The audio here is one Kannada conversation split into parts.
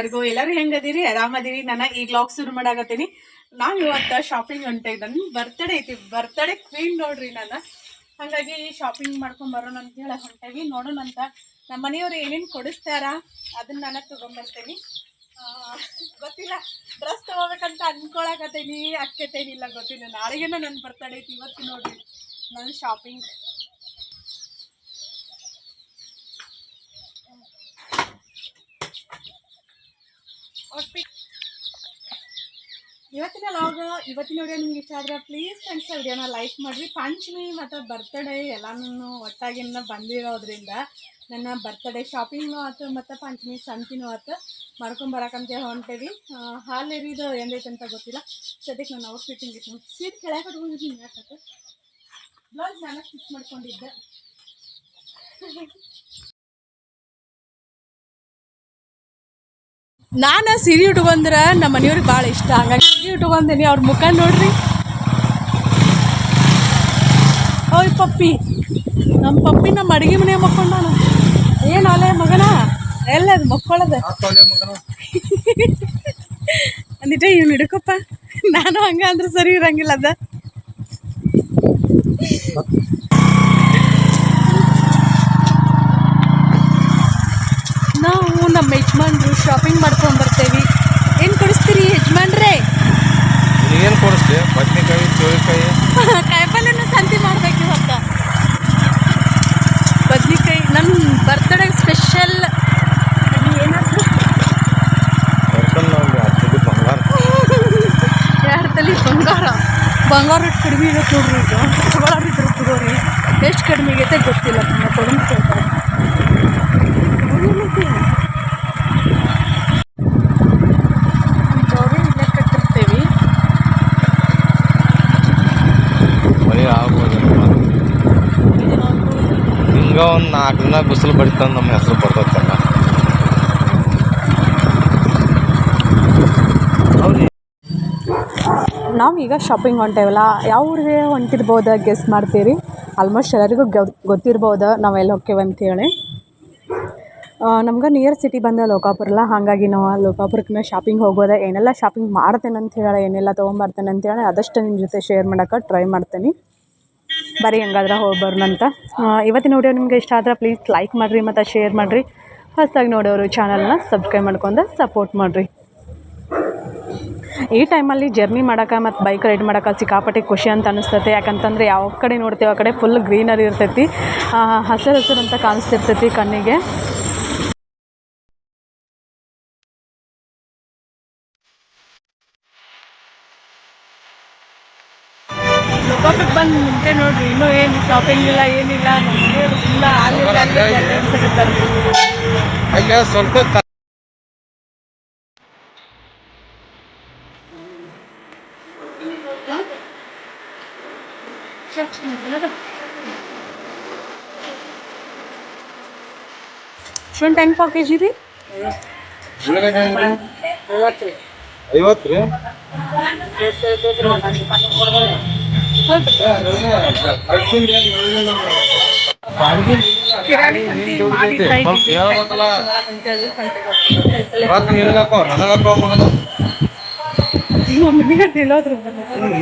ಎಲ್ಲರಿಗೂ, ಎಲ್ಲರೂ ಹೆಂಗದಿರಿ? ಆರಾಮದಿರಿ? ನಾನು ಈ ಬ್ಲಾಗ್ ಶುರು ಮಾಡಾಕತ್ತೀನಿ. ನಾನು ಇವತ್ತು ಶಾಪಿಂಗ್ ಹೊಂಟೆ ನನ್ನ ಬರ್ತಡೇ ಐತಿ. ಬರ್ತಡೇ ಕ್ವೀನ್ ನೋಡ್ರಿ ನಾನು. ಹಾಗಾಗಿ ಶಾಪಿಂಗ್ ಮಾಡ್ಕೊಂಡ್ ಬರೋಣ ಅಂತ ಹೇಳಿ ಹೊಂಟೇವಿ. ನೋಡೋಣಂತ ನಮ್ಮ ಮನೆಯವ್ರು ಏನೇನು ಕೊಡಿಸ್ತಾರ ಅದನ್ನ ನಾನು ತೊಗೊಂಬರ್ತೀನಿ. ಗೊತ್ತಿಲ್ಲ. ಡ್ರೆಸ್ ತೊಗೋಬೇಕಂತ ಅನ್ಕೊಳಕತ್ತೀನಿ. ಅಕ್ಕತೇನಿಲ್ಲ, ಗೊತ್ತಿಲ್ಲ. ನಾಳೆಗೇನೋ ನನ್ನ ಬರ್ತಡೇ ಐತಿ. ಇವತ್ತು ನೋಡ್ರಿ. ನನ್ನ ಶಾಪಿಂಗ್ ಇವತ್ತಿನ ಲಾಗ್ ಇವತ್ತಿನ ವಿಡಿಯೋ ನಿಮ್ಗೆ ಇಷ್ಟ ಆದ್ರೆ ಪ್ಲೀಸ್ ಫ್ರೆಂಡ್ಸ್ ವಿಡಿಯೋನ ಲೈಕ್ ಮಾಡಿರಿ. ಪಂಚಮಿ ಮತ್ತು ಬರ್ತ್ಡೇ ಎಲ್ಲನೂ ಒಟ್ಟಾಗಿನ ಬಂದಿರೋದ್ರಿಂದ ನನ್ನ ಬರ್ತ್ಡೇ ಶಾಪಿಂಗ್ನು ಆಯ್ತು ಮತ್ತು ಪಂಚಮಿ ಸಂತಿನೂ ಆಯ್ತು ಮಾಡ್ಕೊಂಬರಕಂತ ಹೊಂಟೇವಿ. ಹಾಲು ಎರಿದು ಏನೈತೆ ಅಂತ ಗೊತ್ತಿಲ್ಲ. ಸದ್ಯಕ್ಕೆ ನಾನು ಔಟ್ ಫಿಟ್ಟಿಂಗ್ ಇತ್ತು ಸೀಟ್ ಕೆಳಗೆ ಕಟ್ಕೊಂಡಿದ್ದೀನಿ ಯಾಕತ್ತೆ ಬ್ಲೌಸ್ ನಾನು ಸ್ಟಿಚ್ ಮಾಡ್ಕೊಂಡಿದ್ದೆ. ನಾನು ಸೀರೆ ಉಟ್ಕೊಂಡ್ರೆ ನಮ್ಮ ಮನೆಯವ್ರಿಗೆ ಭಾಳ ಇಷ್ಟ. ಹಂಗಾಗಿ ಸೀರೆ ಉಟ್ಕೊಂಡೀನಿ ಅವ್ರ ಮುಖ ನೋಡ್ರಿ. ಓಯ್ ಪಪ್ಪಿ. ನಮ್ಮ ಪಪ್ಪಿ ನಮ್ಮ ಅಡುಗೆ ಮನೆ ಮಕ್ಕೊಂಡಾನ. ಏನು ಅಲೆ ಮಗನ? ಎಲ್ಲ ಅದು ಮಕ್ಕೊಳ್ಳೋದು ಅಂದಿಟ್ಟೆ ಇವ್ನು ಹಿಡ್ಕಪ್ಪ. ನಾನು ಹಂಗ ಅಂದ್ರೆ ಸರಿ ಇರಂಗಿಲ್ಲ ಅದ. ನಾವು ನಮ್ಮ ಯಜಮಾನ್ರು ಶಾಪಿಂಗ್ ಮಾಡ್ಕೊಂಡು ಬರ್ತೇವಿ. ಏನು ಕೊಡಿಸ್ತೀರಿ ಯಜಮಾನ್ರೇ? ಏನು ಕೊಡಿಸ್ತೀವಿ ಬದ್ನೆಕಾಯಿ ಚೋಳಿಕಾಯಿ. ಕಾಯಿಪಲ್ಲೆನೂ ಸಂತಿ ಮಾಡ್ಬೇಕು ಇವತ್ತ ಬದ್ನಿಕಾಯಿ ನನ್ನ ಬರ್ತಡೇ ಸ್ಪೆಷಲ್ ಬಂಗಾರ ಎರಡು ತಲೆ ಬಂಗಾರ? ಬಂಗಾರ ರೇಟ್ ಕಡಿಮೆ ಇದೆ ನೋಡ್ರಿ ಈಗ. ತಗೊಳ್ಳೋರು ಇದ್ರೆ ತಗೋರಿ ಎಷ್ಟು ಕಡಿಮೆ ಆಗೈತೆ ಗೊತ್ತಿಲ್ಲ. ತುಂಬ ಕೊಡಂತ ಕೇಳ್ತಾರೆ ಜೋರಿ ಇಲ್ಲೇ ಕಟ್ಟಿರ್ತೀವಿ ಮಳೆ ಆಗ್ಬೋದು ಹಿಂಗ ಒಂದು ನಾಲ್ಕು ದಿನ ಬಿಸಿಲು ಬಡಿತಂದು ನಮ್ಮ ಹೆಸರು ಬರ್ತೈತಲ್ಲ. ನಾವು ಈಗ ಶಾಪಿಂಗ್ ಹೊಂಟೇವಲ್ಲ ಯಾವ ಊರಿಗೆ ಹೊಂಟಿರ್ಬೋದು ಗೆಸ್ ಮಾಡ್ತೀರಿ? ಆಲ್ಮೋಸ್ಟ್ ಎಲ್ಲರಿಗೂ ಗೊ- ಗೊತ್ತಿರ್ಬೋದು ನಾವು ಎಲ್ಲಿ ಹೋಗ್ತೇವೆ ಅಂತೇಳಿ. ನಮ್ಗೆ ನಿಯರ್ ಸಿಟಿ ಬಂದ ಲೋಕಾಪುರಲ್ಲ ಹಾಗಾಗಿ ನಾವು ಆ ಲೋಕಾಪುರಕ್ಕೆ ಶಾಪಿಂಗ್ ಹೋಗೋದ ಏನೆಲ್ಲ ಶಾಪಿಂಗ್ ಮಾಡ್ತೇನೆ ಅಂತ ಹೇಳಿ ಏನೆಲ್ಲ ತೊಗೊಂಬರ್ತೇನೆ ಅಂತೇಳಿ ಅದಷ್ಟು ನಿಮ್ಮ ಜೊತೆ ಶೇರ್ ಮಾಡೋಕೆ ಟ್ರೈ ಮಾಡ್ತೀನಿ. ಬರೀ ಹಂಗಾದ್ರೆ ಹೋಗಿ ಅಂತ ಇವತ್ತಿನ ವಿಡಿಯೋ ನಿಮಗೆ ಇಷ್ಟ ಆದ್ರೆ ಪ್ಲೀಸ್ ಲೈಕ್ ಮಾಡಿರಿ ಮತ್ತು ಶೇರ್ ಮಾಡಿರಿ. ಹೊಸದಾಗಿ ನೋಡೋರು ಚಾನಲ್ನ ಸಬ್ಸ್ಕ್ರೈಬ್ ಮಾಡ್ಕೊಂಡು ಸಪೋರ್ಟ್ ಮಾಡಿರಿ. ಈ ಟೈಮಲ್ಲಿ ಜರ್ನಿ ಮಾಡೋಕೆ ಮತ್ತು ಬೈಕ್ ರೈಡ್ ಮಾಡೋಕೆ ಸಿಕ್ಕಾಪಟ್ಟೆ ಖುಷಿ ಅಂತ ಅನಿಸ್ತೈತೆ. ಯಾಕಂತಂದರೆ ಯಾವ ಕಡೆ ನೋಡ್ತೀವಿ ಆ ಕಡೆ ಫುಲ್ ಗ್ರೀನರಿ ಇರ್ತೈತಿ. ಹಸಿರು ಹಸಿರು ಅಂತ ಕಾಣಿಸ್ತಿರ್ತೈತಿ ಕಣ್ಣಿಗೆ. ಬಂದು ಮುಂಚೆ ನೋಡ್ರಿ ಇನ್ನೂ ಏನು ಶಾಪಿಂಗ್ ಇಲ್ಲ ಏನಿಲ್ಲ ಇಲ್ಲ ಅಲ್ಲೇ ಸ್ವಲ್ಪ ತ- ಶುಂಠ ಹೆಂಗೆ ಪಾವ್ ಕೆ ಜಿ ರೀ? ಐವತ್ತು ರೀ. ಸ್ವಲ್ಪ ಹೇಳ್ಬೇಕಲ್ಲ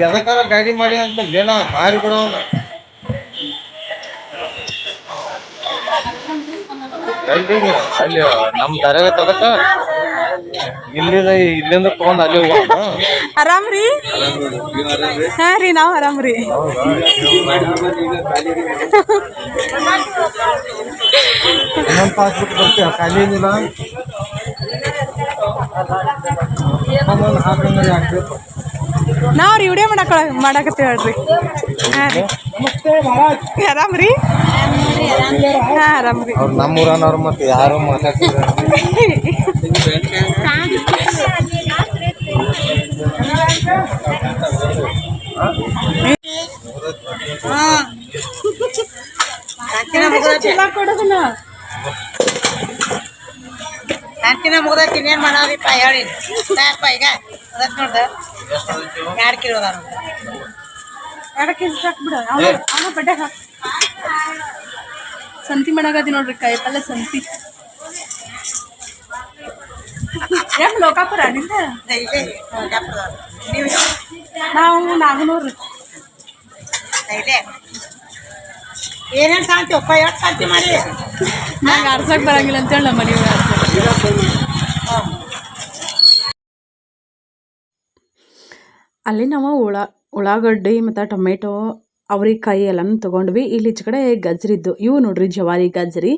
ಎದಕ್ಕಾರ ಗಾಡಿ ಮಾಡಿ ಅಂತ ಏನ ಕಾರಿ ಬಿಡೋ ಅಲ್ಲಿ ನಮ್ಮ ತರಗತಿ ತಗಕ ಇಲ್ಲಿಂದ ಇಲ್ಲಿಂದ ತಗೊಂಡ್ ಅಲ್ಲಿ ಆರಾಮ್ರಿ? ಹಾ ರೀ ನಾವು ಆರಾಮ್ರಿ. ಇನ್ನೊಂದು ತಾಸು ಬಿಟ್ಟು ಬರ್ತೀವಿ ಖಾಲಿ ಏನಿಲ್ಲ? ನಾವು ರೀ ವಿಡಿಯೋ ಮಾಡಕ ಮಾಡಕತ್ತೀವಿ ಹೇಳ್ರಿ. ಹಾಂ ರೀ. ಆರಾಮ್ ರೀ ಹಾಂ ಆರಾಮ್ ರೀ ಅವ್ರು ನಮ್ಮ ಮತ್ತೆ ಯಾರು ಮಾತಾಡ್ತಿದ್ರು ಅಂತಿನ ಮುಗ್ದೈತಿ. ಇನ್ನೇನ್ ಮಾಡೋದಿಪ್ಪ ಹೇಳಿ. ಸಾಯಪ್ಪ ಈಗ ಅದತ್ ನೋಡ್ದ. ಎರಡು ಕಿಲೋ ಅದಾವ ಎರಡು ಕೆ ಜಿ ಸಾಕ್ಬಿಡು ಅವನು ಅವನು ಬಡ್ಡೆ ಹಾಕ್ ಸಂತಿ ಮಾಡಾಕತ್ತಿ ನೋಡ್ರಿ ಕಾಯಿಪಲ್ಲೆ ಸಂತಿ. ಏನ್ ಲೋಕಾಪುರ ನಿಂದ? ನಾವು ನಾವು ನಾಗನೂರು ಇದೆ. ಏನೇನು ಶಾಂತಿ ಒಪ್ಪ ಎಷ್ಟು ಶಾಂತಿ ಮಾಡಿ ನಂಗೆ ಅರ್ಸಕ್ಕೆ ಬರಂಗಿಲ್ಲ ಅಂತೇಳಿ ನಮ್ಮ ಮನೆಯವ್ರು ಅಲ್ಲಿ ನಾವು ಉಳ ಉಳ್ಳಾಗಡ್ಡಿ ಮತ್ತು ಟೊಮೆಟೊ ಅವ್ರೆಕಾಯಿ ಎಲ್ಲನೂ ತೊಗೊಂಡ್ವಿ. ಇಲ್ಲಿ ಈಚೆ ಕಡೆ ಗಜ್ರಿದ್ದು ಇವು ನೋಡ್ರಿ ಜವಾರಿ ಗಜ್ರಿ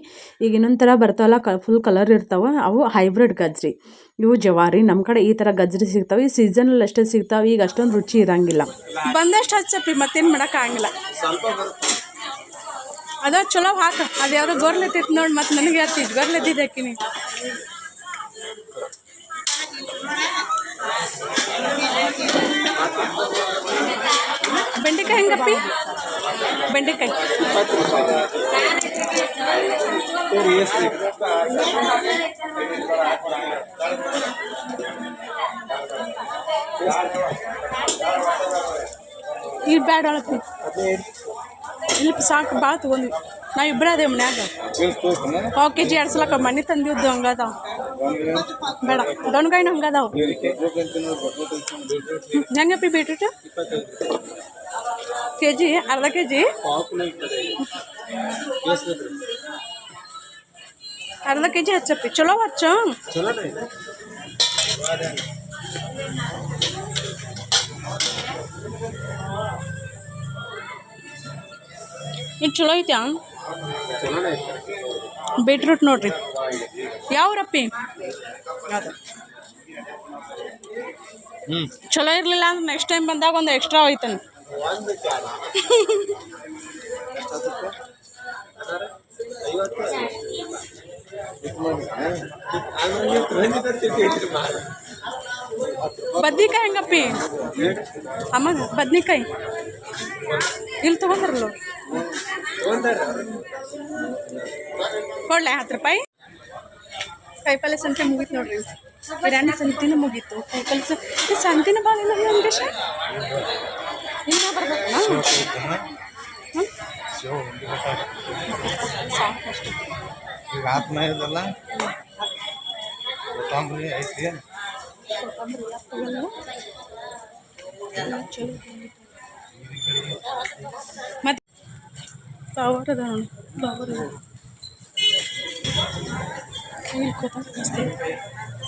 ಈಗ ಇನ್ನೊಂದು ಥರ ಬರ್ತಾವಲ್ಲ ಕ ಫುಲ್ ಕಲರ್ ಇರ್ತಾವೆ ಅವು ಹೈಬ್ರಿಡ್ ಗಜ್ರಿ ಇವು ಜವಾರಿ ನಮ್ಮ ಕಡೆ ಈ ಥರ ಗಜ್ರಿ ಸಿಗ್ತಾವೆ. ಈ ಸೀಸನಲ್ಲಿ ಅಷ್ಟೇ ಸಿಗ್ತಾವೆ ಈಗ ಅಷ್ಟೊಂದು ರುಚಿ ಇರಂಗಿಲ್ಲ. ಬಂದಷ್ಟು ಹಚ್ಚಪ್ಪಿ ಮತ್ತೇನು ಮಾಡೋಕ್ಕಾಗಿಲ್ಲ ಅದ ಚಲೋ ಹಾಕ ಅದು ಯಾವ್ದೋ ಗೋರ್ಲೆತ್ತೈತಿ ನೋಡಿ ಮತ್ತೆ ನನಗೆ ಹತ್ತಿದ್ ಗೋರ್ಲೆತ್ತಿದ್ದು ಹಾಕಿನಿ ಬೆಂಡೆಕಾಯಿ ಹೆಂಗಪ್ಪಿ? ಬೆಂಡೆಕಾಯಿ. ಇಲ್ಲಿ ಬ್ಯಾಡ ಅಳಪ್ಪಿ ಇಲ್ಲಿ ಸಾಕು ಭಾಳ ತೊಗೊಂಡ್ವಿ ನಾವು ಇಬ್ಬರೇ ಅದೇ ಮನ್ಯಾಗ. ಪಾವು ಕೆ ಜಿ ಎರಡು ಮನಿ ಮನೆ ತಂದಿದ್ದು ಹಂಗದಾವ ಬೇಡ ದೊಣ್ಗಾಯಿನ ಹಂಗದಾವ ಹೆಂಗಪ್ಪಿ ಬೀಟ್ರೂಟ್ ಕೆ ಜಿ ಅರ್ಧ ಕೆ ಜಿ ಅರ್ಧ ಕೆ ಜಿ ಹಚ್ಚಪ್ಪಿ ಚಲೋ ಹಚ್ಚ ಇದು ಚಲೋ ಐತ್ಯಾ ಬೀಟ್ರೂಟ್ ನೋಡ್ರಿ ಯಾವ ರಪ್ಪಿ ಅದು ಹ್ಞೂ ಚಲೋ ಇರಲಿಲ್ಲ ಅಂದ್ರೆ ನೆಕ್ಸ್ಟ್ ಟೈಮ್ ಬಂದಾಗ ಒಂದು ಎಕ್ಸ್ಟ್ರಾ ಹೋಯ್ತಾನೆ ಬದ್ನಿಕಾಯಿ ಹೆಂಗಪ್ಪಿ? ಅಮ್ಮ, ಬದ್ನಿಕಾಯಿ. ಇಲ್ಲಿ ತಗೊಂಡ್ರಲ್ಲ? ಕೊಡ್ಲೆ ಹತ್ತು ರೂಪಾಯಿ. ಕಾಯಿಪಲ್ಲೆ ಸಂತೆ ಮುಗೀತು ನೋಡ್ರಿ. ಬಿರಿಯಾನಿ ಸಂತಿನೂ ಮುಗೀತು. ಕಾಯಿಪಲ್ಲೆ ಸಂತೆ ಸಂತಿನ ಬಾಳಿಲ್ಲ ವೆಂಕಟೇಶ ಇನ್ನ ಈಗ ಆತ್ಮ ಇದಲ್ಲ ಕೊತ್ತಂಬರಿ ಐತಿ ಮತ್ತೆ ಫ್ಲವರ್ ಅದ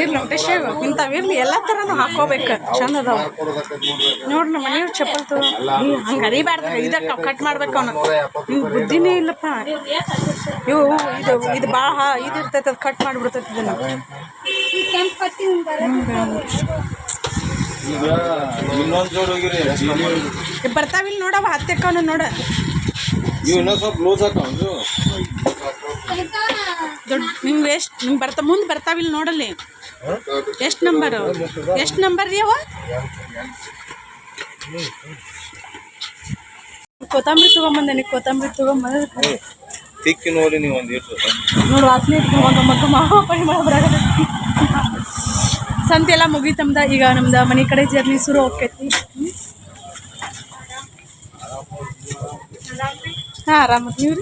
ಇರ್ಲಿ ವೆಂಕಟೇಶ ಇಂಥವು ಇರ್ಲಿ ಎಲ್ಲ ಥರನೂ ಹಾಕೋಬೇಕು ಚಂದ ಅದಾವ. ನೋಡ್ರಿ ನಮ್ಮ ಮನೆಯವ್ರು ಚಪ್ಪಲ್ ತಗೋ. ಹಂಗೆ ಅರಿಬಾರ್ದು ಇದಕ್ಕೆ ಕಟ್ ಮಾಡ್ಬೇಕು ಅವನು. ಹಿಂಗೆ ಬುದ್ಧಿನೇ ಇಲ್ಲಪ್ಪ. ಇವು ಇದು ಇದು ಭಾಳ ಇದು ಇರ್ತೈತೆ, ಅದು ಕಟ್ ಮಾಡಿಬಿಡ್ತೈತೆ ಇದನ್ನು. ಬರ್ತಾವಿಲ್ಲ ನೋಡವ ಹತ್ತೆಕ್ಕವನು ನೋಡ. ಇವು ಇನ್ನೊಂದು ಸ್ವಲ್ಪ ಲೂಸ್ ಹಾಕವು ದೊಡ್ಡ ನಿಮ್ಗೆ ಎಷ್ಟು ನಿಮ್ಗೆ ಬರ್ತಾ ಮುಂದೆ ಬರ್ತಾವಿಲ್ಲ ನೋಡಲ್ಲಿ. ಎಷ್ಟು ನಂಬರ್ ಎಷ್ಟು ನಂಬರ್ ರೀ ಅವ? ಕೊತ್ತಂಬರಿ ತೊಗೊಂಬಂದೆ ಕೊತ್ತಂಬರಿ ತೊಗೊಂಬಂದ್ರೆ ತಿಕ್ಕಿ ನೋಡಿ ನೀವು ಒಂದು ಇಟ್ಟು ನೋಡು ವಾಸನೆ ಇಟ್ಕೊಂಡು ಮಕ್ಕ ಮಾವ ಪರಿಮಳ ಬರಾಗದ ಸಂತೆ ಎಲ್ಲ ಮುಗೀತಮ್ದ ಈಗ ನಮ್ದು ಮನೆ ಕಡೆ ಜರ್ನಿ ಶುರು ಹೋಗ್ತೈತಿ. ಹಾಂ ಆರಾಮ. ನೀವು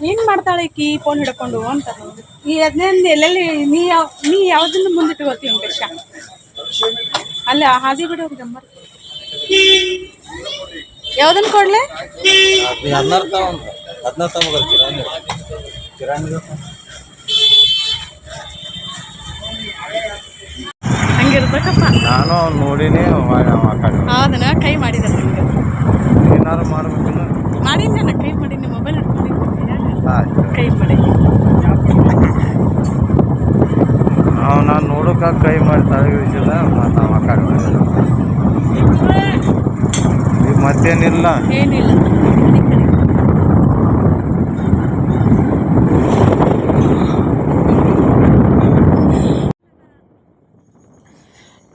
ಏನು ಮಾಡ್ತಾಳೆ ಈಕಿ ಫೋನ್ ಹಿಡ್ಕೊಂಡು ಅಂತ ಈ ಹದಿನೈದು ಎಲ್ಲೆಲ್ಲಿ ನೀ ಯಾವ ನೀ ಯಾವುದನ್ನು ಮುಂದಿಟ್ಟು ವೆಂಕಟೇಶ? ಅಲ್ಲ ಹಾದಿ ಬಿಡೋರು ಗಮ್ಮರ್ ಯಾವ್ದನ್ನ ಕೊಡ್ಲೆ? ಹಂಗಿರ್ಬೇಕಪ್ಪ ನಾನು ನೋಡಿನಿ ಹೌದನ? ಕೈ ಮಾಡಿದ ಏನಾರು ಮಾಡ್ಬೇಕು ಮಾಡೀನಿ ಕೈ ಕೈ ಮಾಡಿ ಅವನ ನೋಡೋಕೆ ಕೈ ಮಾಡಿ ತಳಗಿಳಿಸಿದ ಮತ್ತು ಅವ ಮತ್ತೇನಿಲ್ಲ. ಏನಿಲ್ಲ.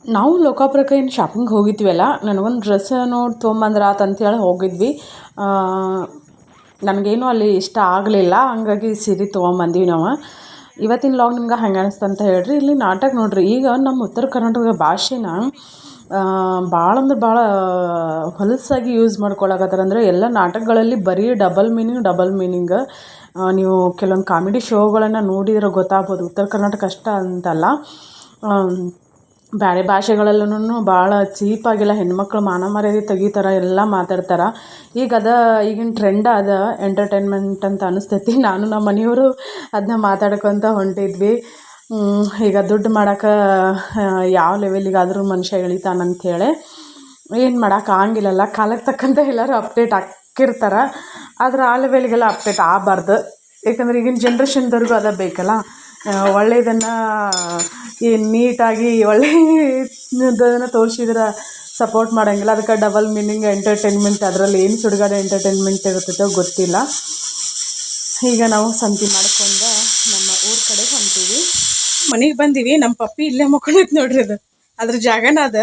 ನಾವು ಲೋಕಾಪುರಕ್ಕೆ ಏನು ಶಾಪಿಂಗ್ ಹೋಗಿದ್ವಲ್ಲ ನನಗೊಂದು ಡ್ರೆಸ್ ನೋಡಿ ತೊಗೊಂಬಂದ್ರ ಅಂತೇಳಿ ಹೋಗಿದ್ವಿ. ನನಗೇನು ಅಲ್ಲಿ ಇಷ್ಟ ಆಗಲಿಲ್ಲ, ಹಂಗಾಗಿ ಸೀರೆ ತೊಗೊಂಬಂದ್ವಿ ನಾವು. ಇವತ್ತಿನ ಲಾಗ್ ನಿಮ್ಗೆ ಹೆಂಗೆ ಅನಿಸ್ತು ಅಂತ ಹೇಳ್ರಿ. ಇಲ್ಲಿ ನಾಟಕ ನೋಡ್ರಿ, ಈಗ ನಮ್ಮ ಉತ್ತರ ಕರ್ನಾಟಕದ ಭಾಷೆನ ಭಾಳ ಅಂದ್ರೆ ಭಾಳ ಹೊಲಸಾಗಿ ಯೂಸ್ ಮಾಡ್ಕೊಳಕತ್ತಾರ. ಅಂದರೆ ಎಲ್ಲ ನಾಟಕಗಳಲ್ಲಿ ಬರೀ ಡಬಲ್ ಮೀನಿಂಗ್ ಡಬಲ್ ಮೀನಿಂಗ್ ನೀವು ಕೆಲವೊಂದು ಕಾಮಿಡಿ ಶೋಗಳನ್ನು ನೋಡಿದ್ರೆ ಗೊತ್ತಾಗ್ಬೋದು. ಉತ್ತರ ಕರ್ನಾಟಕ ಅಷ್ಟ ಅಂತಲ್ಲ. ಬೇರೆ ಭಾಷೆಗಳಲ್ಲೂ ಭಾಳ ಚೀಪಾಗೆಲ್ಲ ಹೆಣ್ಮಕ್ಳು ಮಾನ ಮರ್ಯಾದೆ ತೆಗಿತಾರೆ, ಎಲ್ಲ ಮಾತಾಡ್ತಾರೆ. ಈಗ ಅದ ಈಗಿನ ಟ್ರೆಂಡ್ ಅದ ಎಂಟರ್ಟೈನ್ಮೆಂಟ್ ಅಂತ ಅನಿಸ್ತೈತಿ. ನಾನು ನಮ್ಮ ಮನೆಯವರು ಅದನ್ನ ಮಾತಾಡ್ಕೊತ ಹೊಂಟಿದ್ವಿ. ಈಗ ದುಡ್ಡು ಮಾಡೋಕೆ ಯಾವ ಲೆವೆಲಿಗಾದರೂ ಮನುಷ್ಯ ಇಳಿತಾನಂಥೇಳಿ ಏನು ಮಾಡೋಕೆ ಆಗಿಲ್ಲಲ್ಲ ಕಾಲಕ್ಕೆ ತಕ್ಕಂತೆ ಎಲ್ಲರೂ ಅಪ್ಡೇಟ್ ಹಾಕಿರ್ತಾರೆ. ಆದ್ರೆ ಆ ಲೆವೆಲಿಗೆಲ್ಲ ಅಪ್ಡೇಟ್ ಆಗಬಾರ್ದು. ಯಾಕಂದ್ರೆ ಈಗಿನ ಜನ್ರೇಷನ್ದವ್ರಿಗೂ ಅದ ಬೇಕಲ್ಲ. ಒಳ್ಳೆಯದನ್ನು ಈ ನೀಟಾಗಿ ಒಳ್ಳೆಯದನ್ನು ತೋರಿಸಿದ್ರೆ ಸಪೋರ್ಟ್ ಮಾಡೋಂಗಿಲ್ಲ. ಅದಕ್ಕೆ ಡಬಲ್ ಮೀನಿಂಗ್ ಎಂಟರ್ಟೈನ್ಮೆಂಟ್, ಅದರಲ್ಲಿ ಏನು ಸುಡುಗಾಡ ಎಂಟರ್ಟೈನ್ಮೆಂಟ್ ಇರುತ್ತೋ ಗೊತ್ತಿಲ್ಲ. ಈಗ ನಾವು ಸಂತಿ ಮಾಡ್ಕೊಂಡು ನಮ್ಮ ಊರ ಕಡೆ ಹೊಂತೀವಿ ಮನೆಗೆ ಬಂದೀವಿ. ನಮ್ಮ ಪಪ್ಪಿ ಇಲ್ಲೇ ಮಕ್ಕೊಂಡೈತೆ ನೋಡ್ರಿ ಅದು. ಅದ್ರ ಜಾಗನ ಅದ.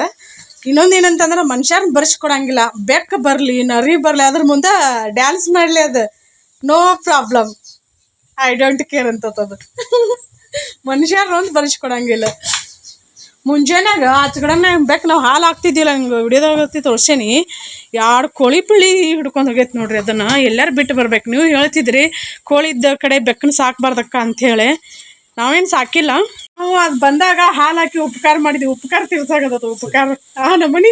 ಇನ್ನೊಂದು ಏನಂತಂದ್ರೆ ಮನುಷ್ಯರ್ನ ಬರ್ಸ್ಕೊಡಂಗಿಲ್ಲ. ಬೆಕ್ಕ ಬರಲಿ, ನರಿ ಬರಲಿ, ಅದ್ರ ಮುಂದೆ ಡ್ಯಾನ್ಸ್ ಮಾಡಲಿ ಅದು. No problem I don't care ಅಂತದ ಮನುಷ್ಯರ್ನ ಒಂದು ಬರ್ಸ್ಕೊಡಂಗಿಲ್ಲ ಮುಂಜಾನ್ಯಾಗ ಆಚಗಡನೆ ಬೆಕ್ಕ ನಾವು ಹಾಲು ಹಾಕ್ತಿದ್ದಿಲ್ಲ ಹಂಗೆ ವಿಡಿಯೋದಾಗ ತೋರ್ಸೇನಿ. ಎರಡು ಕೋಳಿ ಪಿಳಿ ಹಿಡ್ಕೊಂಡು ಹೋಗೈತೆ ನೋಡ್ರಿ ಅದನ್ನು. ಎಲ್ಲರೂ ಬಿಟ್ಟು ಬರ್ಬೇಕು. ನೀವು ಹೇಳ್ತಿದ್ರಿ ಕೋಳಿ ಇದ್ದ ಕಡೆ ಬೆಕ್ಕನ ಸಾಕ್ಬಾರ್ದಕ್ಕ ಅಂಥೇಳಿ ನಾವೇನು ಸಾಕಿಲ್ಲ. ನಾವು ಅದು ಬಂದಾಗ ಹಾಲು ಹಾಕಿ ಉಪಕಾರ ಮಾಡಿದ್ವಿ. ಉಪಕಾರ ತಿರ್ಸಾಗದ ಉಪಕಾರ. ಆ ನಮ್ಮನಿ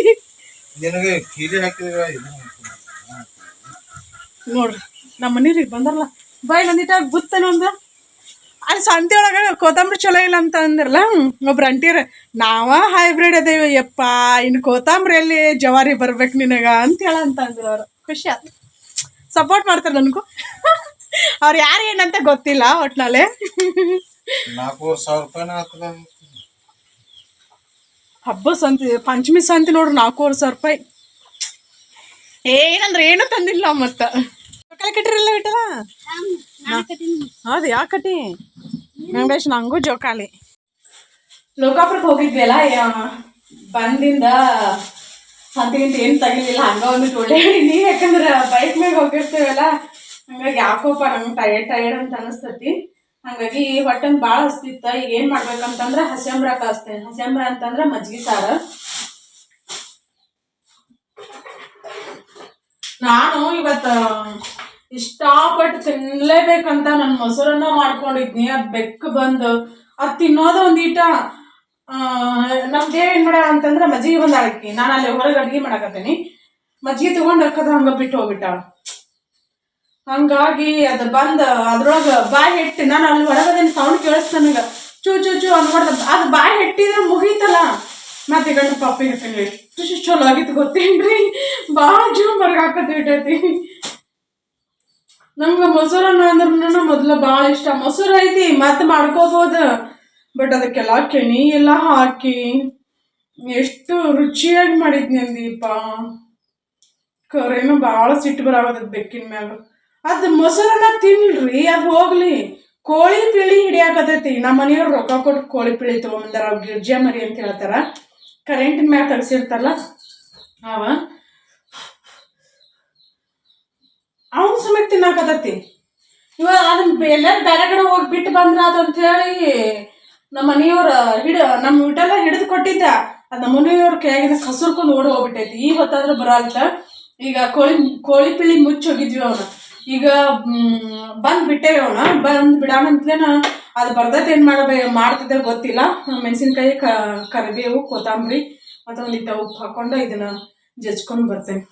ನೋಡ್ರಿ ನಮ್ಮ ಮನೀರಿಗೆ ಬಂದರಲ್ಲ. ಬಾಯ್ ನಂದಿಟ್ಟಾಗ ಗುತ್ತನ ಒಂದು? ಅಲ್ಲಿ ಸಂತೆ ಒಳಗೆ ಕೊತ್ತಂಬರಿ ಚಲೋ ಇಲ್ಲ ಅಂತ ಅಂದ್ರಲ್ಲ ಒಬ್ರು ಅಂಟಿರ ನಾವ ಹೈಬ್ರಿಡ್ ಅದೇವಿ ಯಪ್ಪ ಇನ್ನು ಕೊತ್ತಂಬರಿಯಲ್ಲಿ ಜವಾರಿ ಬರ್ಬೇಕು ನಿನಗ ಅಂತ ಹೇಳ ಅಂತ ಅಂದ್ರು ಅವ್ರು. ಖುಷಿ ಆಯ್ತು ಸಪೋರ್ಟ್ ಮಾಡ್ತಾರೆ ನನಗೂ. ಅವ್ರು ಯಾರು ಏನಂತ ಗೊತ್ತಿಲ್ಲ ಒಟ್ನಲ್ಲಿ. ಹಬ್ಬ ಸಂತಿ ಪಂಚಮಿ ಸಂತಿ ನೋಡ್ರಿ ನಾಲ್ಕೂವರೆ ಸಾವಿರ ರೂಪಾಯಿ. ಏನಂದ್ರೆ ಏನು ತಂದಿಲ್ಲ ಮತ್ತ. ಜೋಕಾಲಿ ಕಟ್ಟಿರಲ್ಲ ಬಿಟ್ಟಲ್ಲ ಹೌದು ಯಾಕೆ ಕಟ್ಟಿ? ವೆಂಕಟೇಶ್ ನಂಗೂ ಜೋಕಾಲಿ ಲೋಕಾಪುರಕ್ಕೆ ಹೋಗಿದ್ವಿ ಅಲ್ಲ ಅಂತ ಬಂದಿಂದ ಸಂತಿಗಿಂತ ಏನು ತಗಿಲಿಲ್ಲ ಹಂಗ ಒಂದು ನೀವ್ ಯಾಕಂದ್ರೆ ಬೈಕ್ ಮ್ಯಾಗ ಹೋಗಿರ್ತೀವಲ್ಲ ಹಂಗಾಗಿ ಯಾಕೋಪ್ಪ ನಂಗೆ ಟಯರ್ಡ್ ಟಯರ್ಡ್ ಅಂತ ಅನಿಸ್ತತಿ. ಹಂಗಾಗಿ ಹೊಟ್ಟೆ ಭಾಳ ಹಸ್ತಿತ್ತ ಈಗ ಏನು ಮಾಡ್ಬೇಕಂತಂದ್ರೆ ಹಸೆಂಬ್ರ ಕಾಸ್ತೇನೆ ಹಸೆಂಬ್ರ ಅಂತಂದ್ರೆ ಮಜ್ಜಿಗೆ ಸಾರು. ನಾನು ಇವತ್ತು ಇಷ್ಟಪಟ್ಟು ತಿನ್ಲೇಬೇಕಂತ ನನ್ನ ಮೊಸರನ್ನ ಮಾಡ್ಕೊಂಡಿದ್ನಿ. ಅದು ಬೆಕ್ಕು ಬಂದು ಅದು ತಿನ್ನೋದು ಒಂದು ನಮ್ಮ ದೇವ್ ಏನು ಮಾಡ ಅಂತಂದ್ರೆ ಮಜ್ಜಿಗೆ ಬಂದು ನಾನು ಅಲ್ಲಿ ಹೊರಗೆ ಅಡುಗೆ ಮಾಡಕತ್ತೀನಿ. ಮಜ್ಜಿಗೆ ತೊಗೊಂಡು ಅಕ್ಕದ ಹಂಗೆ ಬಿಟ್ಟು ಹೋಗ್ಬಿಟ್ಟ. ಹಂಗಾಗಿ ಅದು ಬಂದು ಅದ್ರೊಳಗೆ ಬಾಯಿ ಹೆಟ್ಟಿ ನಾನು ಅಲ್ಲಿ ಹೊರಗದೇನು ಸೌಂಡ್ ಕೇಳಿಸ್ತು ನನಗೆ. ಚೂ ಚೂ ಚೂ ಅನ್ಬಾರ್ದು ಅದು ಬಾಯಿ ಹೆಟ್ಟಿದ್ರೆ ಮುಗೀತಲ್ಲ. ಮತ್ತೆ ಗಂಡು ಪಪ್ಪಿ ಇರ್ತೀನಿ ಎಷ್ಟು ಚಲೋ ಆಗಿತ್ತು ಗೊತ್ತೇನ್ರಿ? ಭಾಳ ಜೀವ ಬರ್ಗಾಕತ್ ಬಿಟ್ಟೈತಿ ನಮ್ಗೆ ಮೊಸರನ್ನ ಅಂದ್ರೆ ಮೊದಲು ಭಾಳ ಇಷ್ಟ. ಮೊಸರು ಐತಿ, ಮತ್ತೆ ಮಾಡ್ಕೋಬೋದು. ಬಟ್ ಅದಕ್ಕೆಲ್ಲ ಕೆಣಿ ಎಲ್ಲ ಹಾಕಿ ಎಷ್ಟು ರುಚಿಯಾಗಿ ಮಾಡಿದ್ನಿ ಅಂದೀಪ ಕರೇನು ಭಾಳ ಸಿಟ್ಟು ಬರಾಗದ ಬೆಕ್ಕಿನ ಮ್ಯಾಗ. ಅದು ಮೊಸರನ್ನ ತಿನ್ರಿ ಅದು ಹೋಗ್ಲಿ. ಕೋಳಿ ಪಿಳಿ ಹಿಡಿಯಾಕತೈತಿ. ನಮ್ಮ ಮನೆಯವ್ರು ರೊಕ್ಕ ಕೊಟ್ಟು ಕೋಳಿ ಪಿಳಿ ತೊಗೊಂಬಂದಾರ ಗಿರ್ಜೆ ಮರಿ ಅಂತ ಹೇಳ್ತಾರ. ಕರೆಂಟಿನ ಮ್ಯಾಗ ತರಿಸಿರ್ತಾರಲ್ಲ ಅವ. ಅವನ ಸಮೇತ ತಿನ್ನಾಕತೈತಿ ಇವಾಗ ಅದನ್ನ ಎಲ್ಲರೂ ಬೇರೆ ಕಡೆ ಹೋಗಿ ಬಿಟ್ಟು ಬಂದ್ರ ಅದು ಅಂತೇಳಿ ನಮ್ಮ ಮನೆಯವ್ರ ಹಿಡ ನಮ್ಮ ಊಟೆಲ್ಲ ಹಿಡಿದು ಕೊಟ್ಟಿದ್ದ. ಅದು ನಮ್ಮ ಮನೆಯವ್ರ ಕೆಳಗಿನ ಕಸುರ್ಕೊಂಡು ಓಡಿ ಹೋಗ್ಬಿಟ್ಟೈತಿ. ಈಗ ಹೊತ್ತಾದ್ರೆ ಬರಲ್ತ. ಈಗ ಕೋಳಿ ಕೋಳಿ ಪಿಳಿ ಮುಚ್ಚಿ ಹೋಗಿದ್ವಿ ಅವನ. ಈಗ ಬಂದು ಬಿಟ್ಟೇವಿ ಅವನ. ಬಂದ್ ಬಿಡಾನಂತ್ಲೇನ ಅದು ಬರ್ದೈತೆ ಏನು ಮಾಡಬೇ ಮಾಡ್ತಿದ್ದೆ ಗೊತ್ತಿಲ್ಲ. ಮೆಣಸಿನ್ಕಾಯಿ ಕರಿಬೇವು, ಕೊತ್ತಂಬರಿ ಮತ್ತೊಂದು ಒಂದಿಟ್ಟು ಉಪ್ಪು ಹಾಕೊಂಡು ಇದನ್ನು ಜಜ್ಕೊಂಡು ಬರ್ತೇನೆ.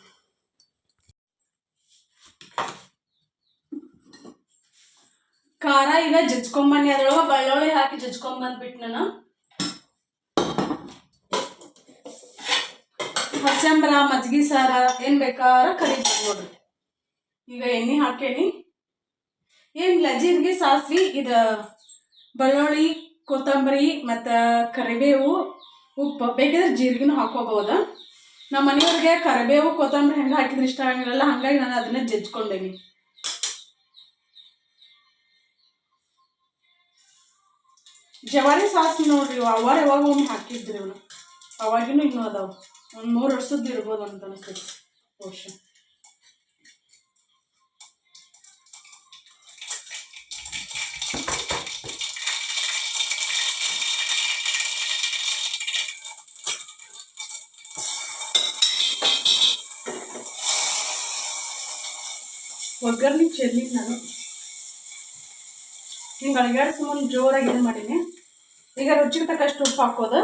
ಖಾರ ಈಗ ಜಜ್ಕೊಂಬನ್ನಿ. ಅದ್ರೊಳಗೆ ಬೆಳ್ಳುಳ್ಳಿ ಹಾಕಿ ಜಜ್ಕೊಂಬಂದ್ಬಿಟ್ಟು ನಾನು. ಹಸಂಬ್ರ ಮಜ್ಗಿ ಸಾರ, ಏನು ಬೇಕಾದ್ರೆ ಕರಿತೀವಿ ನೋಡ್ರಿ ಈಗ ಎಣ್ಣೆ ಹಾಕೇನಿ. ಏನ್ ಜೀರಿಗೆ ಸಾಸ್ವಿ, ಇದು ಬೆಳ್ಳುಳ್ಳಿ, ಕೊತ್ತಂಬರಿ, ಮತ್ತು ಕರಿಬೇವು, ಉಪ್ಪು ಬೇಕಿದ್ರೆ ಜೀರಿಗೆನೂ ಹಾಕೋಬಹುದು ನಮ್ಮ ಮನೆಯವ್ರಿಗೆ ಕರಿಬೇವು, ಕೊತ್ತಂಬರಿ ಹೆಂಗೆ ಹಾಕಿದ್ರೆ ಇಷ್ಟ ಆಗಿರಲ್ಲ ಹಾಗಾಗಿ ನಾನು ಅದನ್ನೇ ಜಜ್ಕೊಂಡೇನಿ. ಜವಾರಿ ಸಾಸ್ ನೋಡ್ರಿ ಅವಾರ ಯಾವಾಗ ಒಮ್ಮೆ ಹಾಕಿದ್ರಿ ಅವನು? ಅವಾಗಿನೂ ಇನ್ನೂ ಅದಾವ. ಒಂದು ಮೂರು ವರ್ಷದ್ದು ಇರ್ಬೋದು ಅಂತ ಅನಿಸ್ತೈತಿ ವರ್ಷ. ಒಗ್ಗರ್ಣೆ ಚೆಲ್ಲಿ ನಾನು. ಹಿಂಗೆ ಅಳಗ್ಯಾಡ ಒಂದು ಜೋರಾಗಿ ಏನು ಮಾಡೀನಿ? ಈಗ ರುಚಿಗೆ ತಕ್ಕಷ್ಟು ಉಪ್ಪು ಹಾಕೋದು.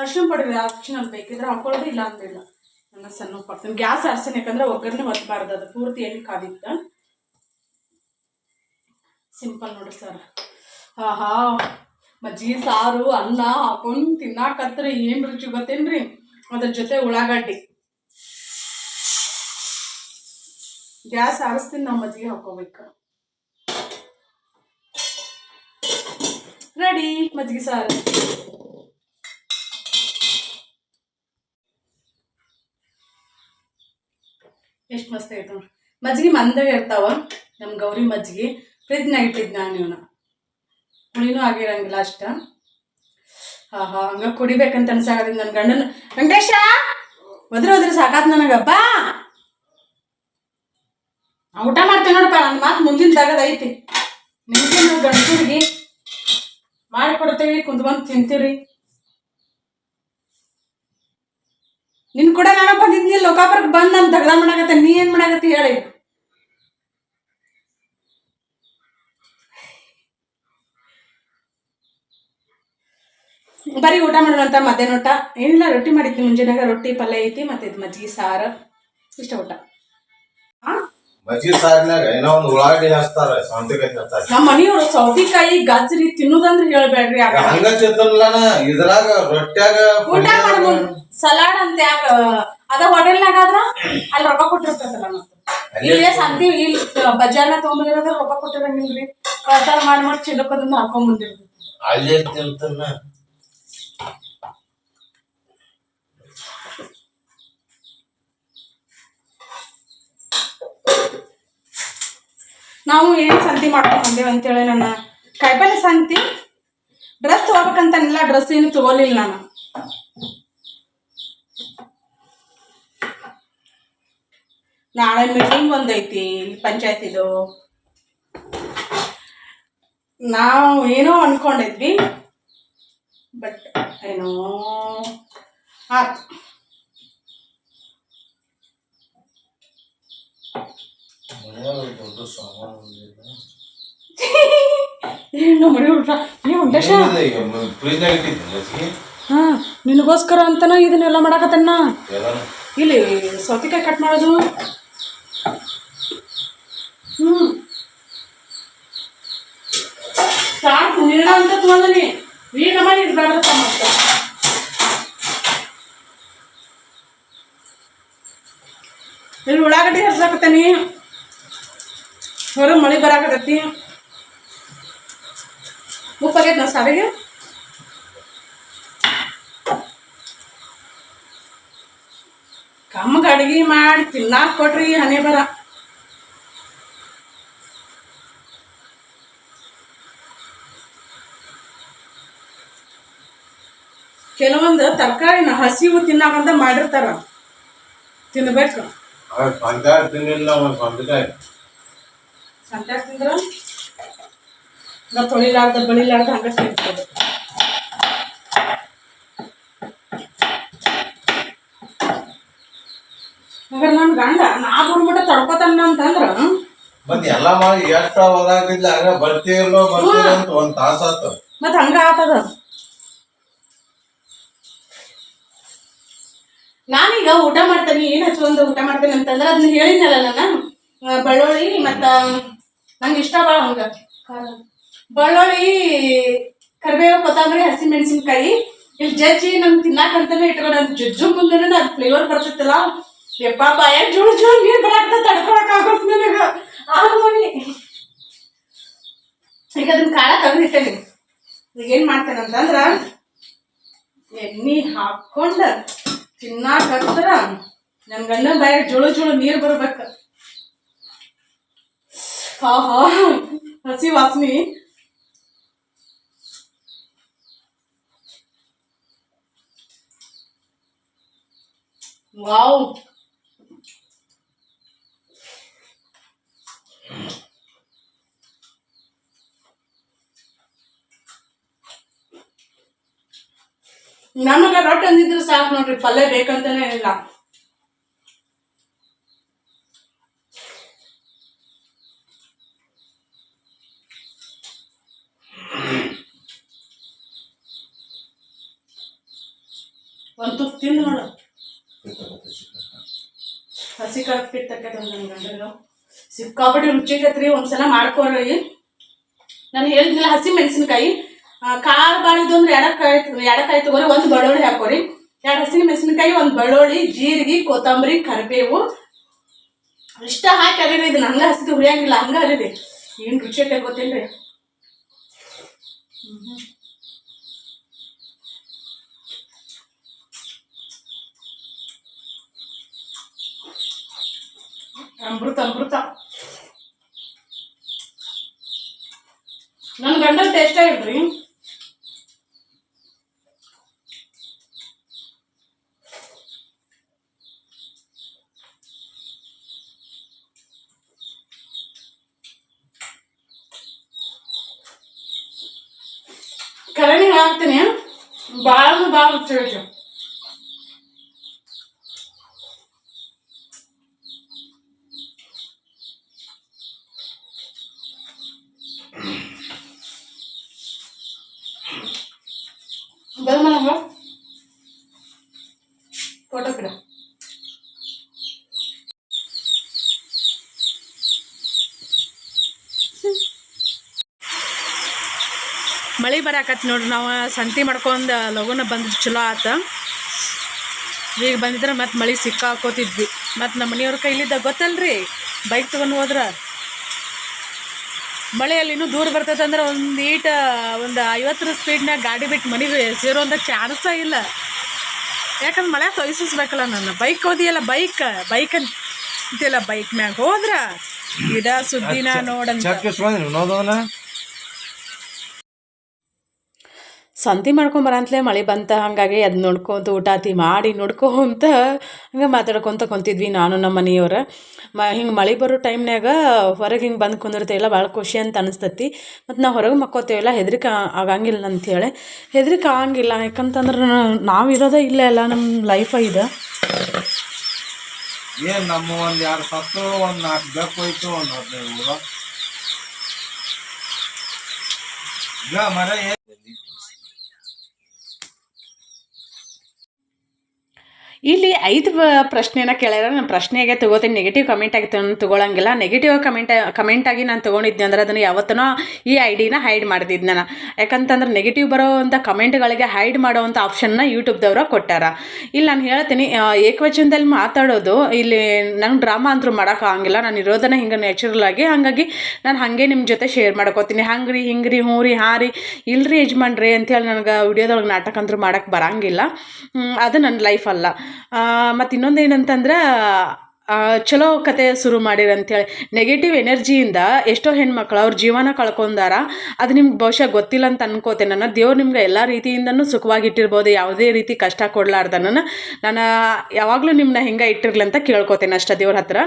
ಅರ್ಶಿನ ಪುಡಿ ಆಪ್ಷನಲ್ ಬೇಕಿದ್ರೆ ಹಾಕೊಳ್ಳೋದು, ಇಲ್ಲ ಅಂದಿಲ್ಲ. ನನ್ನ ಸಣ್ಣ ಉಪ್ಪು ಹಾಕ್ತೀನಿ. ಗ್ಯಾಸ್ ಆರ್ಸನ್ ಯಾಕಂದ್ರೆ ಒಗ್ಗರಣೆ ಒತ್ತಬಾರ್ದು ಅದು ಪೂರ್ತಿ ಎಣ್ಣೆ ಕಾದಿತ್ತ. ಸಿಂಪಲ್ ನೋಡಿ ಸರ್ ಆಹಾ, ಮಜ್ಜಿಗೆ ಸಾರು, ಅನ್ನ ಹಾಕೊಂಡು ತಿನ್ನಾಕತ್ರಿ. ಏನು ರುಚಿ ಗೊತ್ತೇನ್ರಿ? ಅದ್ರ ಜೊತೆ ಉಳ್ಳಾಗಡ್ಡಿ. ಗ್ಯಾಸ್ ಆರಿಸ್ತೀನಿ, ನಾವು ಮಜ್ಜಿಗೆ ಹಾಕೋಬೇಕು. ರೆಡಿ ಮಜ್ಜಿಗೆ ಸಾರು. ಎಷ್ಟು ಮಸ್ತ್ ನೋಡ್ರಿ ಮಜ್ಜಿಗೆ ಮಂದಾಗ ಇರ್ತಾವ. ನಮ್ಮ ಗೌರಿ ಮಜ್ಜಿಗೆ. ಫ್ರಿಜ್ನಾಗ ಇಟ್ಟಿದ್ದು ನಾನು ಇವನ. ಹುಳಿನೂ ಆಗಿರಂಗಿಲ್ಲ ಅಷ್ಟ. ಹಾ ಹಾ ಹಂಗ ಕುಡಿಬೇಕಂತ ಅನ್ಸಾಕತ್ತೀನಿ ನನ್ನ ಗಂಡನ. ವೆಂಕಟೇಶ! ಒದ್ರ ಒದ್ರ ಸಾಕಾತ್ ನನಗ. ಬಾ! ಆ, ಊಟ ಮಾಡ್ತೇನೆ ನೋಡಪ್ಪ ನನ್ನ ಮಾತು ಮುಂದಿನ ತಗದೈತಿ ನಿಮ್ಗೆ ಗಂಡಸರಿಗೆ? ಮಾಡಿಕೊಡ್ತೇವಿ ಕುಂತ್ಕೊಂಡ್ ತಿಂತೀವ್ರಿ ನಿನ್ ಕೂಡ ನಾನು ಬಂದಿದ್ನಿ ಲೋಕಾಪುರಕ್ಕೆ ಬಂದ್ ನಾನು ತಗದ ಮಾಡಾಕತ್ತೆ, ನೀ ಏನ್ ಮಾಡಾಕತ್ತಿ ಹೇಳಿ. ಬರೀ ಊಟ ಮಾಡೋಣಂತ ಮಧ್ಯಾಹ್ನ ಊಟ. ಏನಿಲ್ಲ, ರೊಟ್ಟಿ ಮಾಡಿದ್ನಿ ಮುಂಜಾನಾಗ ರೊಟ್ಟಿ ಪಲ್ಯ ಐತಿ, ಮತ್ತೆ ಇದು ಮಜ್ಜಿಗೆ ಸಾರು. ಇಷ್ಟ ಊಟ. ಹಾ ಮಜ್ಜಿಗೆ ಸಾರಿನಾಗ ಏನೋ ಒಂದು ಉಳ್ಳಾಗಡ್ಡಿ ಹಚ್ತಾರ ಸೌಂತಿಕಾಯಿ ಹಚ್ತಾರ ನಮ್ಮ ಮನೆಯವರು ಸೌತಿಕಾಯಿ ಗಜ್ರಿ ತಿನ್ನುದಂದ್ರೆ ಹೇಳ್ಬೇಡ್ರಿ ಆಗ ಹಂಗ ಇದ್ರಾಗ ರೊಟ್ಟ್ಯಾಗ ಊಟ ಮಾಡ್ಬೋದು. ಸಲಾಡ್ ಅಂತ ಯಾಕ? ಅದ ಹೋಟೆಲ್ನಾಗ ಆದ್ರ ಅಲ್ಲಿ ರೊಕ್ಕ ಕೊಟ್ಟಿರ್ತೈತಲ್ಲ ಮತ್ತೆ. ಇಲ್ಲೇ ಸಂತಿ ಇಲ್ಲಿ ಬಜಾರ್ನ ತಗೊಂಡಿರೋದ್ರ ರೊಕ್ಕ ಕೊಟ್ಟಿರಂಗಿಲ್ರಿ. ಕಳ್ತಾರ ಮಾಡಿ ಮಾಡಿ ಚಿಲ್ಲಕ್ಕದನ್ನ ಹಾಕೊಂಡ್ ಬಂದಿರ್ತೀವಿ ಅಲ್ಲೇ ತಿಂತನ ನಾವು ಏನು ಸಂತಿ ಮಾಡ್ಕೊಂಡ್ ಬಂದೇವ್ ಅಂತೇಳಿ ನನ್ನ ಕಾಯಿಪಲ್ಲೆ ಸಂತಿ. ಡ್ರೆಸ್ ತಗೋಬೇಕಂತನಿಲ್ಲ ಡ್ರೆಸ್ ಏನು ತಗೋಲಿಲ್ಲ ನಾನು. ನಾಳೆ ಮೀಟಿಂಗ್ ಒಂದೈತಿ ಪಂಚಾಯತಿದು. ನಾವು ಏನೋ ಅನ್ಕೊಂಡಿದ್ವಿ ಬಟ್ ಏನೋ ಆಯ್ತು ದೊಡ್ಡ ಸಾಮಾನು ನೀವು ಹಾ ನಿನಗೋಸ್ಕರ ಅಂತಾನ ಇದನ್ನೆಲ್ಲ ಮಾಡಾಕತ್ತನ್ನ? ಇಲ್ಲಿ ಸೌತಿಕಾಯಿ ಕಟ್ ಮಾಡೋದು? ಹ್ಮ್. ಸಾಕು ನೀಡ ಅಂತ ಈಗ ಮಾಡಿ ಇಲ್ಲಿ ಉಳ್ಳಾಗಡ್ಡಿ ಹರ್ಸಾಕತ್ತೇನಿ. ಹೊರ ಮಳೆ ಬರಾಕತ್ತೈತಿ. ಉಪ್ಪಾಗೈತೆ ನಾ ಸಾರಿಗೆ? ಕಮ್ಮಗ ಅಡ್ಗೆ ಮಾಡಿ ತಿನ್ನಾಕ ಕೊಟ್ರಿ ಹನಿ ಬರ. ಕೆಲವೊಂದು ತರಕಾರಿನ ಹಸಿವು ತಿನ್ನಾಕಂತ ಮಾಡಿರ್ತಾರ. ತಿನ್ಬೇಕು. ಪಂಚಾಯತ್ ತಿನ್ನಿಲ್ಲ ಒಂದು ಸೌಂತಿಕಾಯಿ ಸಂತ್ಯಾಗ ತಿಂದ್ರ ನಾ ತೊಳಿಲಾರ್ದ ಬಳಿಲಾರ್ದ ಹಂಗ ಸಿಗ್ತದೆ ಹಾಗಾದ್ರೆ ನನ್ನ ಗಂಡ ನಾ ಬಂದ್ಬಿಟ್ಟು ತಡ್ಕೋತಾನ ಅಂತಂದ್ರ? ಮತ್ ಎಲ್ಲ ಮಾಡಿ ಎಷ್ಟ ಓದಾಕಿದ್ಲ ಹಂಗ ಬರ್ತೀವೋ ಅಂತ ಒಂದ್ ತಾಸ ಆತ. ಮತ್ ಹಂಗ ಆತದ? ನಾನೀಗ ಊಟ ಮಾಡ್ತೇನೆ ಏನ್ ಹಚ್ಚೊಂದು ಊಟ ಮಾಡ್ತೇನೆ ಅಂತಂದ್ರೆ ಅದನ್ನ ಹೇಳಿನಲ್ಲ ನಾನು ಬೆಳ್ಳುಳ್ಳಿ ಮತ್ತ ನಂಗೆ ಇಷ್ಟ ಭಾಳ ಹಂಗ. ಖಾರ. ಬೆಳ್ಳುಳ್ಳಿ ಕರಿಬೇವು ಕೊತ್ತಂಬರಿ ಹಸಿ ಮೆಣಸಿನ್ಕಾಯಿ ಇಲ್ಲಿ ಜಜ್ಜಿ ನಂಗೆ ತಿನ್ನಾಕಂತಾನೆ ಇಟ್ಕೊಂಡು ನನ್ ಜಜ್ಜು ಮುಂದೆ ಅದು ಫ್ಲೇವರ್ ಬರ್ತಿತ್ತಲ್ಲ. ಯಪ್ಪ ಬಾಯ ಜೋಳು ಜೋಳು ನೀರು ಬರಾಕ್ತ ತಡ್ಕೊಳಕ್ ಆಗೋತ್ ನನಗ. ಆಗೋನಿ ಈಗ ಅದನ್ನ ಖಾರ ತೆಗೆದಿಟ್ಟೇನಿ ಈಗ ಏನ್ ಮಾಡ್ತೇನೆ ಅಂತಂದ್ರ, ಎಣ್ಣೆ ಹಾಕೊಂಡ ತಿನ್ನಾಕ ಹತ್ರ ನನ್ನ ಬಾಯ ಬಾಯಾಗ ಜೋಳು ಜೋಳು ನೀರು ಬರ್ಬೇಕು. हाँ, हाँ। अच्छी बात नहीं। वाओ। नम रोटी साफ़ नोड्री पल बेल ಒಂದು ತುತ್ತು ತಿಂದು ನೋಡು. ಹಸಿ ಕರಕ್ ಪಿತ್ತಕ್ಕೆ ನನ್ನ ಗಂಡಗ ಸಿಕ್ಕಾಪಟ್ಟೆ ರುಚಿ ಆಗತ್ರಿ ಒಂದ್ಸಲ ಮಾಡ್ಕೊಳ್ರಿ ನಾನು ಹೇಳಿದ್ನಲ್ಲ ಹಸಿ ಮೆಣಸಿನ್ಕಾಯಿ. ಖಾರ ಬಾಳಿದ್ದು ಅಂದ್ರೆ ಎಡಕಾಯಿ ಎಡಕಾಯಿ ತಗೋರಿ ಒಂದು ಬೆಳ್ಳುಳ್ಳಿ ಹಾಕೋರಿ. ಎರಡು ಹಸಿ ಮೆಣಸಿನಕಾಯಿ ಒಂದು ಬೆಳ್ಳುಳ್ಳಿ ಜೀರಿಗೆ ಕೊತ್ತಂಬರಿ ಕರಿಬೇವು. ಇಷ್ಟ ಹಾಕಿ ಅರಿರಿ ಇದನ್ನ ಹಂಗ ಹಸಿದು ಹುಳಿಯಂಗಿಲ್ಲ ಹಂಗ ಅರಿರಿ ಏನು ರುಚಿ ಆಗತ್ತೆ ಗೊತ್ತಿಲ್ರಿ ಅಮೃತ ಅಮೃತ. ನನ್ನ ಗಂಡ ಟೇಸ್ಟ್ ಆಗಿದ್ರಿ ಕರಣಿ ಹಾಕ್ತೀನಿ. ಭಾಳ ಭಾಳ ರುಚಿ ಮನಗ ಫೋಟೋ ಮಳೆ ಬರಾಕತ್ ನೋಡ್ರಿ ನಾವು ಸಂತಿ ಮಾಡ್ಕೊಂಡು ಲಗುನ ಬಂದು ಚಲೋ ಆತ. ಈಗ ಬಂದಿದ್ರೆ ಮತ್ತೆ ಮಳೆ ಸಿಕ್ಕಾಕೋತಿದ್ವಿ. ಮತ್ತು ನಮ್ಮ ಮನೆಯವ್ರ ಕೈಲಿದ್ದ ಗೊತ್ತಲ್ರಿ? ಬೈಕ್ ತೊಗೊಂಡು ಹೋದ್ರೆ? ಮಳೆಯಲ್ಲಿ ಇನ್ನೂ ದೂರ ಬರ್ತೈತೆ ಅಂದ್ರೆ ಒಂದು ಈಟ ಒಂದು ಐವತ್ತರ ಸ್ಪೀಡ್ನಾಗ ಗಾಡಿ ಬಿಟ್ಟು ಮನೆಗೆ ಸೇರುವಂಥ ಚಾನ್ಸ ಇಲ್ಲ. ಯಾಕಂದ್ರೆ ಮಳೆ ತೊಯ್ಸಿಸ್ಬೇಕಲ್ಲ ನಾನು ಬೈಕ್ ಹೋದಿಯಲ್ಲ ಬೈಕ್ ಬೈಕ್ ಅಂತಿಲ್ಲ ಬೈಕ್ ಮ್ಯಾಗ ಹೋದ್ರ ಇದ ಸುದ್ದಿನ ನೋಡಂತ. ಸಂತಿ ಮಾಡ್ಕೊಂಬರಂತಲೇ ಮಳೆ ಬಂತ, ಹಾಗಾಗಿ ಅದು ನೋಡ್ಕೊಂತ ಊಟಾತಿ ಮಾಡಿ ನೋಡ್ಕೊಂತ ಹಂಗೆ ಮಾತಾಡ್ಕೊತ ಕುಂತಿದ್ವಿ ನಾನು ನಮ್ಮ ಮನೆಯವ್ರ. ಮ, ಹಿಂಗೆ ಮಳೆ ಬರೋ ಟೈಮ್ನಾಗ ಹೊರಗೆ ಹಿಂಗೆ ಬಂದು ಕುಂದಿರ್ತೇವಲ್ಲ ಭಾಳ ಖುಷಿ ಅಂತ ಅನಿಸ್ತತಿ. ಮತ್ತು ನಾವು ಹೊರಗೆ ಮಕ್ಕೋತೇವಲ್ಲ ಹೆದರಿಕೆ ಆಗಂಗಿಲ್ಲ ಅಂಥೇಳಿ ಹೆದರಿಕೆ ಆಗಂಗಿಲ್ಲ, ಯಾಕಂತಂದ್ರೆ ನಾವು ಇರೋದೇ ಇಲ್ಲ ಅಲ್ಲ ನಮ್ಮ ಲೈಫ ಇದೆ. ಏನು ನಮ್ಮ ಒಂದ್ ಸತ್ತು, ಒಂದು ನಾಲ್ಕು ಬೆಕ್ಕು ಹೋಯ್ತು ಒಂದು ಹದಿನೈದು ಮರ ಏನ್ ಇಲ್ಲಿ ಐದು ಪ್ರಶ್ನೆನ ಕೇಳಿದ್ರೆ ನಾನು ಪ್ರಶ್ನೆಗೆ ತಗೋತೀನಿ. ನೆಗೆಟಿವ್ ಕಮೆಂಟ್ ಆಗಿ ತಗೊಂಡು ತಗೊಳಂಗಿಲ್ಲ. ನೆಗೆಟಿವ್ ಕಮೆಂಟ್ ಕಮೆಂಟಾಗಿ ನಾನು ತೊಗೊಂಡಿದ್ದೆ ಅಂದ್ರೆ ಅದನ್ನು ಯಾವತ್ತೂ ಈ ಐ ಡಿನ ಹೈಡ್ ಮಾಡಿದ್ದೆ ನಾನು. ಯಾಕಂತಂದ್ರೆ ನೆಗೆಟಿವ್ ಬರೋವಂಥ ಕಮೆಂಟ್ಗಳಿಗೆ ಹೈಡ್ ಮಾಡೋವಂಥ ಆಪ್ಷನ್ನ ಯೂಟ್ಯೂಬ್ದವ್ರ ಕೊಟ್ಟಾರ. ಇಲ್ಲಿ ನಾನು ಹೇಳ್ತೀನಿ ಏಕವಚನದಲ್ಲಿ ಮಾತಾಡೋದು, ಇಲ್ಲಿ ನಂಗೆ ಡ್ರಾಮಾ ಅಂತೂ ಮಾಡೋಕ್ಕಾಗಂಗಿಲ್ಲ ನಾನು ಇರೋದನ್ನು ಹಿಂಗೆ ನ್ಯಾಚುರಲ್ ಆಗಿ, ಹಾಗಾಗಿ ನಾನು ಹಾಗೆ ನಿಮ್ಮ ಜೊತೆ ಶೇರ್ ಮಾಡ್ಕೋತೀನಿ. ಹಂಗ್ರಿ, ಹಿಂಗ್ರಿ ಹ್ಞೂ ರೀ ಹಾಂ ರೀ ಇಲ್ರಿ ಯಜಮಾನ್ರಿ ನನಗೆ ವಿಡಿಯೋದೊಳಗೆ ನಾಟಕ ಅಂತೂ ಮಾಡೋಕ್ಕೆ ಬರಂಗಿಲ್ಲ. ಅದು ನನ್ನ ಲೈಫ್ ಅಲ್ಲ. ಮತ್ತು ಇನ್ನೊಂದು ಏನಂತಂದ್ರೆ ಚಲೋ ಕತೆ ಶುರು ಮಾಡಿರಿ ಅಂತೇಳಿ ನೆಗೆಟಿವ್ ಎನರ್ಜಿಯಿಂದ ಎಷ್ಟೋ ಹೆಣ್ಮಕ್ಳು ಅವ್ರ ಜೀವನ ಕಳ್ಕೊಂಡಾರ, ಅದು ನಿಮ್ಗೆ ಬಹುಶಃ ಗೊತ್ತಿಲ್ಲ ಅಂತ ಅನ್ಕೋತೇನೆ ನಾನು. ದೇವ್ರು ನಿಮ್ಗೆ ಎಲ್ಲ ರೀತಿಯಿಂದನೂ ಸುಖವಾಗಿ ಇಟ್ಟಿರ್ಬೋದು, ಯಾವುದೇ ರೀತಿ ಕಷ್ಟ ಕೊಡ್ಲಾರ್ದನ ನಾನು. ಯಾವಾಗಲೂ ನಿಮ್ಮನ್ನ ಹೆಂಗೆ ಇಟ್ಟಿರ್ಲಿ ಅಂತ ಕೇಳ್ಕೊತೇನೆ ಅಷ್ಟೇ ದೇವ್ರ ಹತ್ರ.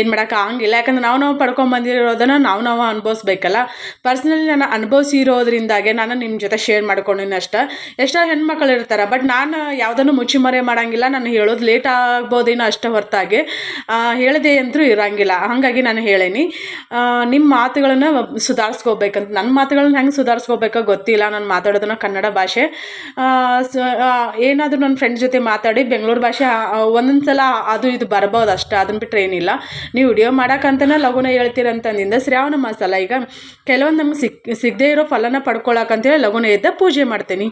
ಏನು ಮಾಡೋಕೆ ಆಗಂಗಿಲ್ಲ. ಯಾಕಂದ್ರೆ ನಾವು ನಾವು ಪಡ್ಕೊಂಬಂದಿರೋದನ್ನು ನಾವು ನಾವು ಅನುಭವಿಸ್ಬೇಕಲ್ಲ. ಪರ್ಸ್ನಲಿ ನಾನು ಅನುಭವಿಸಿರೋದ್ರಿಂದಾಗೆ ನಾನು ನಿಮ್ಮ ಜೊತೆ ಶೇರ್ ಮಾಡ್ಕೊಂಡಿನ ಅಷ್ಟೇ. ಎಷ್ಟೋ ಹೆಣ್ಮಕ್ಳು ಇರ್ತಾರೆ ಬಟ್ ನಾನು ಯಾವುದನ್ನು ಮುಚ್ಚಿಮರೆ ಮಾಡೋಂಗಿಲ್ಲ. ನಾನು ಹೇಳೋದು ಲೇಟ್ ಆಗ್ಬೋದೇನೋ ಅಷ್ಟೇ ಹೊರತಾಗಿ. ಹೇಳದೆ ಅಂತೂ ಇರೋಂಗಿಲ್ಲ. ಹಾಗಾಗಿ ನಾನು ಹೇಳೇನಿ. ನಿಮ್ಮ ಮಾತುಗಳನ್ನು ಸುಧಾರಿಸ್ಕೋಬೇಕಂತ ನನ್ನ ಮಾತುಗಳನ್ನ ಹೆಂಗೆ ಸುಧಾರಿಸ್ಕೋಬೇಕೋ ಗೊತ್ತಿಲ್ಲ. ನಾನು ಮಾತಾಡೋದನ್ನ ಕನ್ನಡ ಭಾಷೆ. ಏನಾದರೂ ನನ್ನ ಫ್ರೆಂಡ್ ಜೊತೆ ಮಾತಾಡಿ ಬೆಂಗಳೂರು ಭಾಷೆ ಒಂದೊಂದು ಸಲ ಅದು ಇದು ಬರ್ಬೋದು ಅಷ್ಟೇ. ಅದನ್ನ ಬಿಟ್ಟರೆ ಏನಿಲ್ಲ. ನೀವು ವಿಡಿಯೋ ಮಾಡೋಕ್ಕಂತನೇ ಲಘುನ ಹೇಳ್ತೀರಂತಂದಿಂದ ಶ್ರಾವಣ ಮಾಸಲ್ಲ. ಈಗ ಕೆಲವೊಂದು ನಮ್ಗೆ ಸಿಕ್, ಸಿಗದೇ ಇರೋ ಫಲನ ಪಡ್ಕೊಳಕ್ಕಂತೇಳಿ ಲಘುನ ಎದ್ದ ಪೂಜೆ ಮಾಡ್ತೀನಿ.